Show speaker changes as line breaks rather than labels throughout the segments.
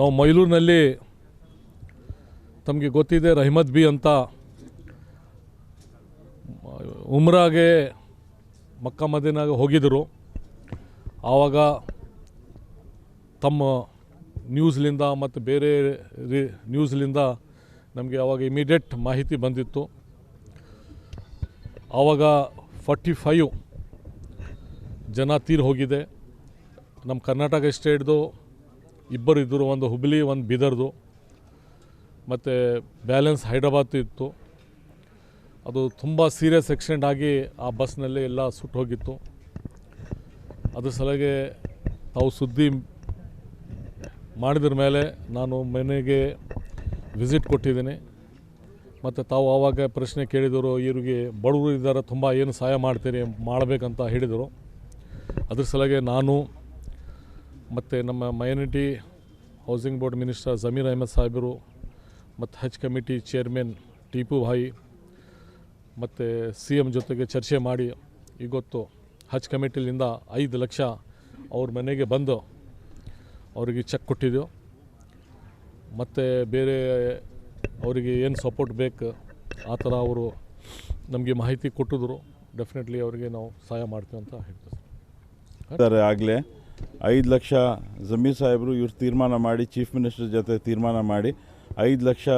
ನಾವು ಮೈಲೂರಿನಲ್ಲಿ ತಮಗೆ ಗೊತ್ತಿದೆ ರಹಮದ್ ಬಿ ಅಂತ. ಉಮ್ರಾಗೆ ಮಕ್ಕ ಮದಿನಾಗ ಹೋಗಿದ್ದರು ಆವಾಗ ತಮ್ಮ ನ್ಯೂಸ್ಲಿಂದ ಮತ್ತು ಬೇರೆ ರಿ ನ್ಯೂಸ್ಲಿಂದ ನಮಗೆ ಆವಾಗ ಇಮಿಡಿಯೇಟ್ ಮಾಹಿತಿ ಬಂದಿತ್ತು. ಆವಾಗ ಫಾರ್ಟಿ ಫೈವ್ ಜನ ತೀರ್ ಹೋಗಿದೆ. ನಮ್ಮ ಕರ್ನಾಟಕ ಸ್ಟೇಟ್ದು ಇಬ್ಬರು ಇದ್ದರು, ಒಂದು ಹುಬ್ಳಿ, ಒಂದು ಬೀದರ್ದು. ಮತ್ತು ಬ್ಯಾಲೆನ್ಸ್ ಹೈದ್ರಾಬಾದ್ ಇತ್ತು. ಅದು ತುಂಬ ಸೀರಿಯಸ್ ಆಕ್ಸಿಡೆಂಟ್ ಆಗಿ ಆ ಬಸ್ನಲ್ಲಿ ಎಲ್ಲ ಸುಟ್ಟು ಹೋಗಿತ್ತು. ಅದ್ರ ಸಲಗೆ ತಾವು ಸುದ್ದಿ ಮಾಡಿದ್ರ ಮೇಲೆ ನಾನು ಮನೆಗೆ ವಿಸಿಟ್ ಕೊಟ್ಟಿದ್ದೀನಿ. ಮತ್ತು ತಾವು ಆವಾಗ ಪ್ರಶ್ನೆ ಕೇಳಿದರು, ಇವ್ರಿಗೆ ಬಡವರು ಇದ್ದಾರೆ, ತುಂಬ ಏನು ಸಹಾಯ ಮಾಡ್ತೀರಿ, ಮಾಡಬೇಕಂತ ಹೇಳಿದರು. ಅದ್ರ ಸಲಗೆ ನಾನು ಮತ್ತು ನಮ್ಮ minority housing board minister Zameer Ahmed ಸಾಹೇಬರು, ಮತ್ತು ಹಜ್ ಕಮಿಟಿ ಚೇರ್ಮನ್ ಟಿಪು ಭಾಯಿ ಮತ್ತು ಸಿ ಎಂ ಜೊತೆಗೆ ಚರ್ಚೆ ಮಾಡಿ ಈಗೊತ್ತು ಹಜ್ ಕಮಿಟಿಲಿಂದ ಐದು ಲಕ್ಷ ಅವ್ರ ಮನೆಗೆ ಬಂದು ಅವರಿಗೆ ಚೆಕ್ ಕೊಟ್ಟಿದ್ದೆವು ಮತ್ತು ಬೇರೆ ಅವರಿಗೆ ಏನು ಸಪೋರ್ಟ್ ಬೇಕು, ಆ ಥರ ಅವರು ನಮಗೆ ಮಾಹಿತಿ ಕೊಟ್ಟಿದ್ರು. ಡೆಫಿನೆಟ್ಲಿ ಅವರಿಗೆ ನಾವು ಸಹಾಯ ಮಾಡ್ತೀವಿ ಅಂತ ಹೇಳ್ತೀವಿ ಸರ್,
ಆಗಲೇ. ಐದು ಲಕ್ಷ ಜಮೀರ್ ಸಾಹೇಬರು ಇವ್ರು ತೀರ್ಮಾನ ಮಾಡಿ, ಚೀಫ್ ಮಿನಿಸ್ಟರ್ ಜೊತೆ ತೀರ್ಮಾನ ಮಾಡಿ ಐದು ಲಕ್ಷ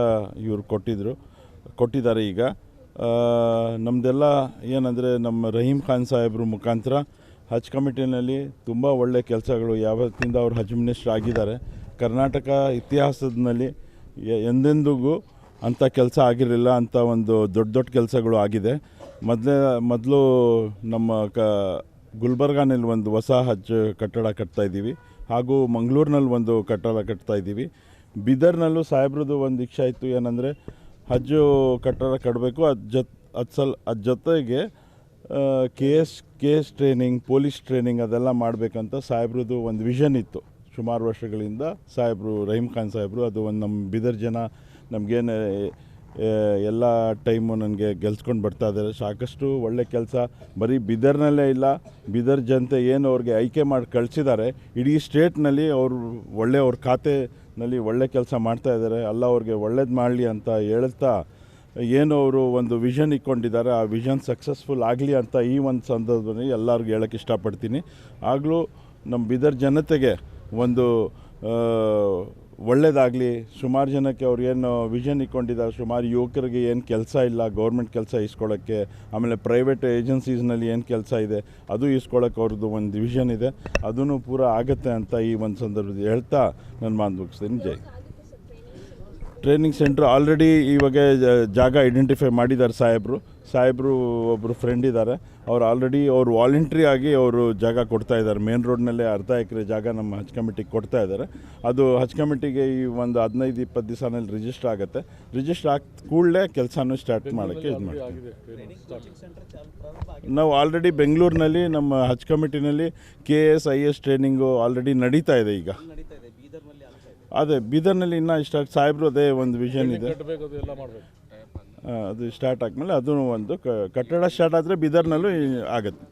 ಇವರು ಕೊಟ್ಟಿದ್ದರು ಕೊಟ್ಟಿದ್ದಾರೆ ಈಗ. ನಮ್ಮದೆಲ್ಲ ಏನಂದರೆ ನಮ್ಮ ರಹೀಮ್ ಖಾನ್ ಸಾಹೇಬ್ರ ಮುಖಾಂತರ ಹಜ್ ಕಮಿಟಿನಲ್ಲಿ ತುಂಬ ಒಳ್ಳೆ ಕೆಲಸಗಳು ಯಾವತ್ತಿಂದ ಅವ್ರು ಹಜ್ ಮಿನಿಸ್ಟರ್ ಆಗಿದ್ದಾರೆ. ಕರ್ನಾಟಕ ಇತಿಹಾಸದಲ್ಲಿ ಎಂದೆಂದಿಗೂ ಅಂಥ ಕೆಲಸ ಆಗಿರಲಿಲ್ಲ, ಅಂಥ ಒಂದು ದೊಡ್ಡ ದೊಡ್ಡ ಕೆಲಸಗಳು ಆಗಿದೆ. ಮೊದಲೇ, ಮೊದಲು ನಮ್ಮ ಕ ಗುಲ್ಬರ್ಗಾನಲ್ಲಿ ಒಂದು ಹೊಸ ಹಜ್ ಕಟ್ಟಡ ಕಟ್ತಾ ಇದ್ದೀವಿ. ಹಾಗೂ ಮಂಗಳೂರಿನಲ್ಲಿ ಒಂದು ಕಟ್ಟಡ ಕಟ್ತಾ ಇದ್ದೀವಿ. ಬೀದರ್ನಲ್ಲೂ ಸಾಹೇಬ್ರದ್ದು ಒಂದು ಇಚ್ಛೆ ಇತ್ತು ಏನಂದರೆ ಹಜ್ಜು ಕಟ್ಟಡ ಕಟ್ಟಬೇಕು ಅದು ಜೊತೆ ಅದು ಸಲ್ ಅದ್ರ ಜೊತೆಗೆ K S K S training, police training ಅದೆಲ್ಲ ಮಾಡಬೇಕಂತ ಸಾಹೇಬ್ರದ್ದು ಒಂದು ವಿಷನ್ ಇತ್ತು. ಸುಮಾರು ವರ್ಷಗಳಿಂದ ಸಾಹೇಬರು ರಹೀಮ್ ಖಾನ್ ಸಾಹೇಬರು, ಅದು ಒಂದು ನಮ್ಮ ಬೀದರ್ ಜನ ನಮಗೇನು ಎಲ್ಲ ಟೈಮು ನನಗೆ ಗೆಲ್ಸ್ಕೊಂಡು ಬರ್ತಾ ಇದ್ದಾರೆ ಸಾಕಷ್ಟು ಒಳ್ಳೆ ಕೆಲಸ. ಬರೀ ಬಿದರ್ನಲ್ಲೇ ಇಲ್ಲ, ಬಿದರ್ ಜನತೆ ಏನು ಅವ್ರಿಗೆ ಆಯ್ಕೆ ಮಾಡಿ ಕಳಿಸಿದ್ದಾರೆ. ಇಡೀ ಸ್ಟೇಟ್ನಲ್ಲಿ ಅವರು ಒಳ್ಳೆ, ಅವ್ರ ಖಾತೆನಲ್ಲಿ ಒಳ್ಳೆ ಕೆಲಸ ಮಾಡ್ತಾ ಇದ್ದಾರೆ ಅಲ್ಲ, ಅವ್ರಿಗೆ ಒಳ್ಳೇದು ಮಾಡಲಿ ಅಂತ ಹೇಳ್ತಾ ಏನು ಅವರು ಒಂದು ವಿಷನ್ ಇಟ್ಕೊಂಡಿದ್ದಾರೆ ಆ ವಿಷನ್ ಸಕ್ಸಸ್ಫುಲ್ ಆಗಲಿ ಅಂತ ಈ ಒಂದು ಸಂದರ್ಭದಲ್ಲಿ ಎಲ್ಲರಿಗೂ ಹೇಳೋಕ್ಕೆ ಇಷ್ಟಪಡ್ತೀನಿ. ಆಗಲೂ ನಮ್ಮ ಬಿದರ್ ಜನತೆಗೆ ಒಂದು ಆ, ಒಳ್ಳೇದಾಗಲಿ ಸುಮಾರು ಜನಕ್ಕೆ ಅವ್ರು ಏನು ವಿಷನ್ ಇಟ್ಕೊಂಡಿದ್ದಾರೆ ಸುಮಾರು ಯುವಕರಿಗೆ ಏನು ಕೆಲಸ ಇಲ್ಲ ಗೌರ್ಮೆಂಟ್ ಕೆಲಸ ಇಸ್ಕೊಳ್ಳೋಕ್ಕೆ ಆಮೇಲೆ ಪ್ರೈವೇಟ್ ಏಜೆನ್ಸೀಸ್ನಲ್ಲಿ ಏನು ಕೆಲಸ ಇದೆ ಅದು ಇಸ್ಕೊಳ್ಳೋಕೆ ಅವ್ರದ್ದು ಒಂದು ವಿಷನ್ ಇದೆ. ಅದೂ ಪೂರ ಆಗುತ್ತೆ ಅಂತ ಈ ಒಂದು ಸಂದರ್ಭದಲ್ಲಿ ಹೇಳ್ತಾ ನಾನು ಮಾತು ಮುಗಿಸ್ತೀನಿ. ಜೈ ಟ್ರೈನಿಂಗ್ ಸೆಂಟ್ರ್ ಆಲ್ರೆಡಿ ಇವಾಗ ಜಾಗ ಐಡೆಂಟಿಫೈ ಮಾಡಿದ್ದಾರೆ ಸಾಹೇಬರು. ಸಾಹೇಬರು ಒಬ್ಬರು ಫ್ರೆಂಡ್ ಇದ್ದಾರೆ ಅವ್ರು ಆಲ್ರೆಡಿ ಅವ್ರು ವಾಲಂಟ್ರಿ ಆಗಿ ಅವರು ಜಾಗ ಕೊಡ್ತಾ ಇದ್ದಾರೆ ಮೇನ್ ರೋಡ್ನಲ್ಲೇ ಅರ್ಧ ಎಕರೆ ಜಾಗ ನಮ್ಮ ಹಜ್ ಕಮಿಟಿಗೆ ಕೊಡ್ತಾ ಇದ್ದಾರೆ ಅದು ಹಜ್ ಕಮಿಟಿಗೆ ಈ ಒಂದು ಹದಿನೈದು ಇಪ್ಪತ್ತು ದಿವಸನಲ್ಲಿ ರಿಜಿಸ್ಟರ್ ಆಗುತ್ತೆ. ರಿಜಿಸ್ಟರ್ ಆಗ ಕೂಡಲೇ ಕೆಲಸನೂ ಸ್ಟಾರ್ಟ್ ಮಾಡೋಕ್ಕೆ ಇದು ಮಾಡ್ತೀವಿ. ನಾವು ಆಲ್ರೆಡಿ ಬೆಂಗಳೂರಿನಲ್ಲಿ ನಮ್ಮ Haj ಕಮಿಟಿನಲ್ಲಿ K S I S training already ನಡೀತಾ ಇದೆ ಈಗ. ಅದೇ ಬೀದರ್ನಲ್ಲಿ ಇನ್ನೂ ಇಷ್ಟ ಸಾಹೇಬ್ರು ಅದೇ ಒಂದು ವಿಷನ್ ಇದೆ.
ಅದು
ಸ್ಟಾರ್ಟ್ ಆದ್ಮೇಲೆ ಅದು ಒಂದು ಕಟ್ಟಡ ಸ್ಟಾರ್ಟ್ ಆದರೆ ಬೀದರ್ನಲ್ಲೂ ಆಗುತ್ತೆ.